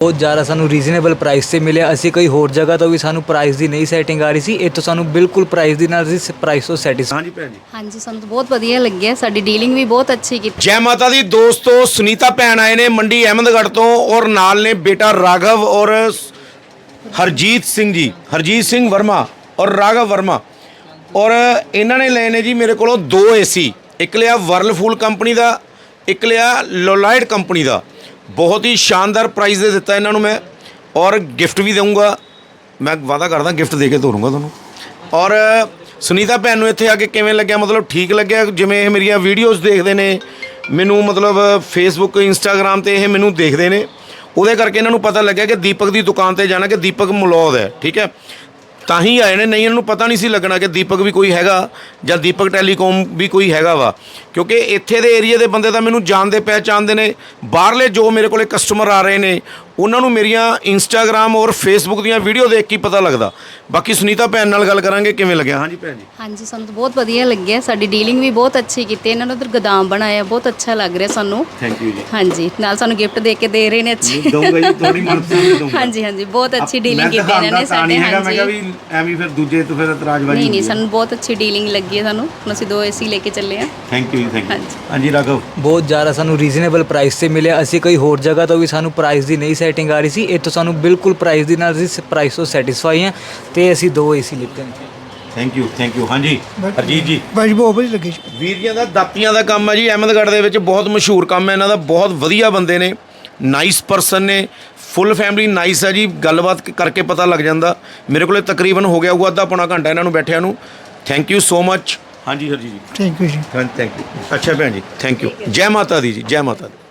ਬਹੁਤ ਜ਼ਿਆਦਾ ਸਾਨੂੰ ਰੀਜ਼ਨੇਬਲ ਪ੍ਰਾਈਸ ਤੇ ਮਿਲਿਆ। ਅਸੀਂ ਕੋਈ ਹੋਰ ਜਗ੍ਹਾ ਤੋਂ ਵੀ ਸਾਨੂੰ ਪ੍ਰਾਈਸ ਦੀ ਨਹੀਂ ਸੈਟਿੰਗ ਆ ਰਹੀ ਸੀ। ਇਹ ਤੋਂ ਸਾਨੂੰ ਬਿਲਕੁਲ ਪ੍ਰਾਈਸ ਦੀ ਨਾਲ ਅਸੀਂ ਪ੍ਰਾਈਸ ਤੋਂ ਸੈਟੀਸਫਾਈ ਹਾਂਜੀ ਭੈਣ ਜੀ। ਹਾਂਜੀ ਸਾਨੂੰ ਤਾਂ ਬਹੁਤ ਵਧੀਆ ਲੱਗਿਆ। ਸਾਡੀ ਡੀਲਿੰਗ ਵੀ ਬਹੁਤ ਅੱਛੀ ਕੀਤੀ। ਜੈ ਮਾਤਾ ਦੀ ਦੋਸਤੋ ਸੁਨੀਤਾ ਭੈਣ ਆਏ ਨੇ ਮੰਡੀ ਅਹਿਮਦਗੜ੍ਹ ਤੋਂ ਔਰ ਨਾਲ ਨੇ ਬੇਟਾ ਰਾਘਵ ਔਰ ਹਰਜੀਤ ਸਿੰਘ ਜੀ। ਹਰਜੀਤ ਸਿੰਘ ਵਰਮਾ ਔਰ ਰਾਘਵ ਵਰਮਾ। ਔਰ ਇਹਨਾਂ ਨੇ ਲਏ ਨੇ ਜੀ ਮੇਰੇ ਕੋਲੋਂ ਦੋ ਏਸੀ ਇੱਕ ਲਿਆ ਵਰਲਫੂਲ ਕੰਪਨੀ ਦਾ ਇੱਕ ਲਿਆ ਲੋਲਾਇਡ ਕੰਪਨੀ ਦਾ। ਬਹੁਤ ਹੀ ਸ਼ਾਨਦਾਰ ਪ੍ਰਾਈਜ਼ ਦੇ ਦਿੱਤਾ ਇਹਨਾਂ ਨੂੰ ਮੈਂ ਔਰ ਗਿਫਟ ਵੀ ਦਊਂਗਾ। ਮੈਂ ਵਾਅਦਾ ਕਰਦਾ ਗਿਫਟ ਦੇ ਕੇ ਤੋਰੂੰਗਾ ਤੁਹਾਨੂੰ। ਔਰ ਸੁਨੀਤਾ ਭੈਣ ਨੂੰ ਇੱਥੇ ਆ ਕੇ ਕਿਵੇਂ ਲੱਗਿਆ? ਮਤਲਬ ਠੀਕ ਲੱਗਿਆ? ਜਿਵੇਂ ਇਹ ਮੇਰੀਆਂ ਵੀਡੀਓਜ਼ ਦੇਖਦੇ ਨੇ, ਮੈਨੂੰ ਮਤਲਬ ਫੇਸਬੁੱਕ ਇੰਸਟਾਗ੍ਰam ਤੇ ਇਹ ਮੈਨੂੰ ਦੇਖਦੇ ਨੇ। ਉਹਦੇ ਕਰਕੇ ਇਹਨਾਂ ਨੂੰ ਪਤਾ ਲੱਗਿਆ ਕਿ ਦੀਪਕ ਦੀ ਦੁਕਾਨ ਤੇ ਜਾਣਾ ਕਿ ਦੀਪਕ ਮਲੌਦ ਹੈ, ਠੀਕ ਹੈ? ਤਾਂ ਹੀ ਆਏ ਨੇ। ਨਹੀਂ, ਇਹਨਾਂ ਨੂੰ ਪਤਾ ਨਹੀਂ ਸੀ ਲੱਗਣਾ ਕਿ ਦੀਪਕ ਵੀ ਕੋਈ ਹੈਗਾ ਜਾਂ ਦੀਪਕ ਟੈਲੀਕਾਮ ਵੀ ਕੋਈ ਹੈਗਾ ਵਾ। ਕਿਉਂਕਿ ਇੱਥੇ ਦੇ ਏਰੀਆ ਦੇ ਬੰਦੇ ਤਾਂ ਮੈਨੂੰ ਜਾਣਦੇ ਪਹਿਚਾਣਦੇ ਨੇ। ਬਾਹਰਲੇ ਜੋ ਮੇਰੇ ਕੋਲੇ ਕਸਟਮਰ ਆ ਰਹੇ ਨੇ ਉਹਨਾਂ ਨੂੰ ਮੇਰੀਆਂ ਇੰਸਟਾਗ੍ਰam ਔਰ ਫੇਸਬੁੱਕ ਦੀਆਂ ਵੀਡੀਓ ਦੇਖ ਕੇ ਪਤਾ ਲੱਗਦਾ। ਬਾਕੀ ਸੁਨੀਤਾ ਭੈਣ ਨਾਲ ਗੱਲ ਕਰਾਂਗੇ ਕਿਵੇਂ ਲੱਗਿਆ? ਹਾਂਜੀ ਭੈਣ ਜੀ। ਹਾਂਜੀ ਸਾਨੂੰ ਤਾਂ ਬਹੁਤ ਵਧੀਆ ਲੱਗਿਆ। ਸਾਡੀ ਡੀਲਿੰਗ ਵੀ ਬਹੁਤ ਅੱਛੀ ਕੀਤੀ। ਇਹਨਾਂ ਨੇ ਉਧਰ ਗਦਾਮ ਬਣਾਇਆ ਬਹੁਤ ਅੱਛਾ ਲੱਗ ਰਿਹਾ ਸਾਨੂੰ। ਥੈਂਕ ਯੂ ਜੀ। ਹਾਂਜੀ ਨਾਲ ਸਾਨੂੰ ਗਿਫਟ ਦੇ ਕੇ ਦੇ ਰਹੇ ਨੇ ਅੱਛੇ। ਦਊਂਗਾ ਜੀ ਤੁਹਾਡੀ ਮਨਪਸੰਦ ਦਊਂਗਾ। ਹਾਂਜੀ ਹਾਂਜੀ ਬਹੁਤ ਅੱਛੀ ਡੀਲਿੰਗ ਕੀਤੀ ਇਹਨਾਂ ਨੇ ਸਾਡੇ ਹੈਗਾ ਮੈਂ ਕਿਹਾ ਹਾਂਜੀ। ਵੀ ਐਵੇਂ ਫਿਰ ਦੂਜੇ ਤੋਂ ਫਿਰ ਇਤਰਾਜ਼ਬਾਜ਼ੀ ਨਹੀਂ ਨਹੀਂ ਸਾਨੂੰ ਬਹੁਤ ਅੱਛੀ ਡੀਲਿੰਗ ਲੱਗੀ ਹੈ ਸਾਨੂੰ। ਹੁਣ ਅਸੀਂ ਦੋ ਏਸੀ ਲੈ ਕੇ ਚੱਲੇ ਆ ਥੈਂਕ ਯੂ ਥੈਂਕ ਯੂ ਹਾਂਜੀ। ਹਾਂਜੀ ਰਾਘਵ ਬਹੁਤ ਜ਼ਿਆਦਾ ਸਾਨੂੰ ਰੀਜ਼ਨੇਬਲ ਪ੍ਰਾਈਸ ਤੇ ਮਿਲਿਆ। ਅਸੀਂ ਕੋਈ ਹੋਰ ਜਗ੍ਹਾ ਤੋਂ ਵੀ ਸਾਨੂੰ ਪ੍ਰਾਈਸ ਦੀ ਨਹੀਂ ਸੈਟਿੰਗ ਆ ਰਹੀ ਸੀ। ਇਹ ਤੋਂ ਸਾਨੂੰ ਬਿਲਕੁਲ ਪ੍ਰਾਈਸ ਦੀ ਨਾਲ ਅਸੀਂ ਪ੍ਰਾਈਸ ਤੋਂ ਸੈਟੀਸਫਾਈ ਹਾਂ ਤੇ ਅਸੀਂ ਦੋ ਏਸੀ ਲਿੱਤੇ ਨੇ। ਥੈਂਕ ਯੂ ਥੈਂਕ ਯੂ ਹਾਂਜੀ ਹਰਜੀਤ ਜੀ। ਬਾਈ ਬਹੁਤ ਵਧੀਆ ਲੱਗੀ ਵੀਰੀਆਂ ਦਾ ਦਾਤੀਆਂ ਦਾ ਕੰਮ ਹੈ ਜੀ। ਅਹਿਮਦਗੜ੍ਹ ਦੇ ਵਿੱਚ ਬਹੁਤ ਮਸ਼ਹੂਰ ਕੰਮ ਹੈ ਇਹਨਾਂ ਦਾ ਬਹੁਤ ਵਧੀਆ ਬੰਦੇ ਨੇ। ਨਾਈਸ ਪਰਸਨ ਨੇ। ਫੁੱਲ ਫੈਮਿਲੀ ਨਾਈਸ ਹੈ ਜੀ। ਗੱਲਬਾਤ ਕ- ਕਰਕੇ ਪਤਾ ਲੱਗ ਜਾਂਦਾ। ਮੇਰੇ ਕੋਲੇ ਤਕਰੀਬਨ ਹੋ ਗਿਆ ਹੋਊਗਾ ਅੱਧਾ ਪੌਣਾ ਘੰਟਾ ਇਹਨਾਂ ਨੂੰ ਬੈਠਿਆਂ ਨੂੰ। ਥੈਂਕ ਯੂ ਸੋ ਮੱਚ ਹਾਂਜੀ ਹਰਜੀਤ ਜੀ ਥੈਂਕ ਯੂ ਜੀ। ਹਾਂ ਥੈਂਕ ਯੂ ਅੱਛਾ ਭੈਣ ਜੀ ਥੈਂਕ ਯੂ ਜੈ ਮਾਤਾ ਦੀ ਜੀ ਜੈ ਮਾਤਾ ਦੀ।